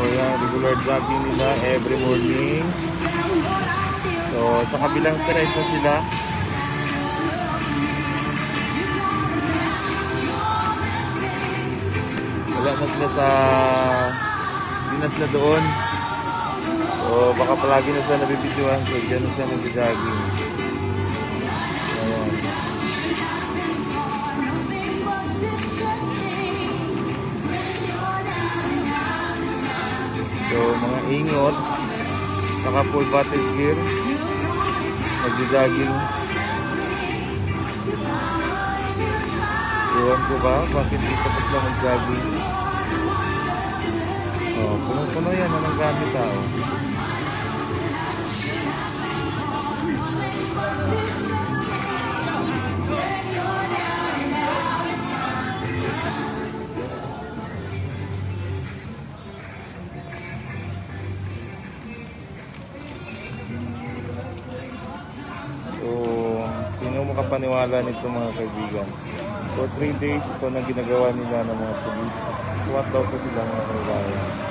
So yan, regular jogging nila every morning. So sa kabilang side na sila. Wala na sila sa... Hindi na doon. So baka palagi na sila nabibidyohan. So dyan na sila nag-jogging. Mga ingot, naka full battle gear, nagja-jogging. Iwan ko ba? Bakit dito pa sila mag-jogging? Oh, punong-puno yan ang gamit tao. Makapaniwala nito mga kaibigan? For 3 days, ito na ginagawa nila ng mga polis. SWAT daw po sila mga kaibigan.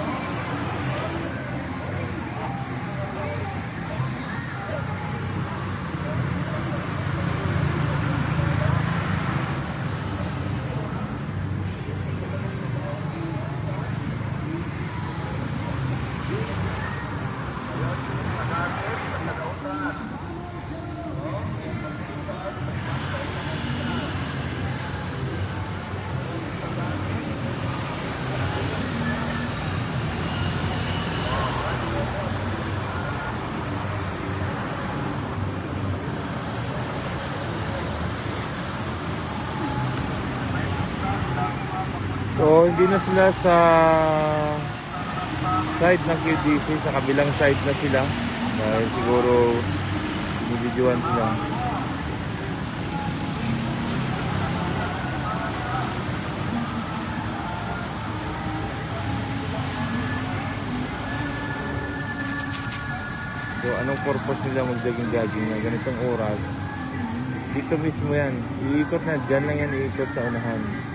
So, hindi na sila sa side ng QDC, sa kabilang side na sila. Dahil siguro nibidyoan sila. So, anong purpose nila mag-jogging-jogging na ganitong oras? Dito mismo yan. Iikot na, dyan lang yan iikot sa unahan.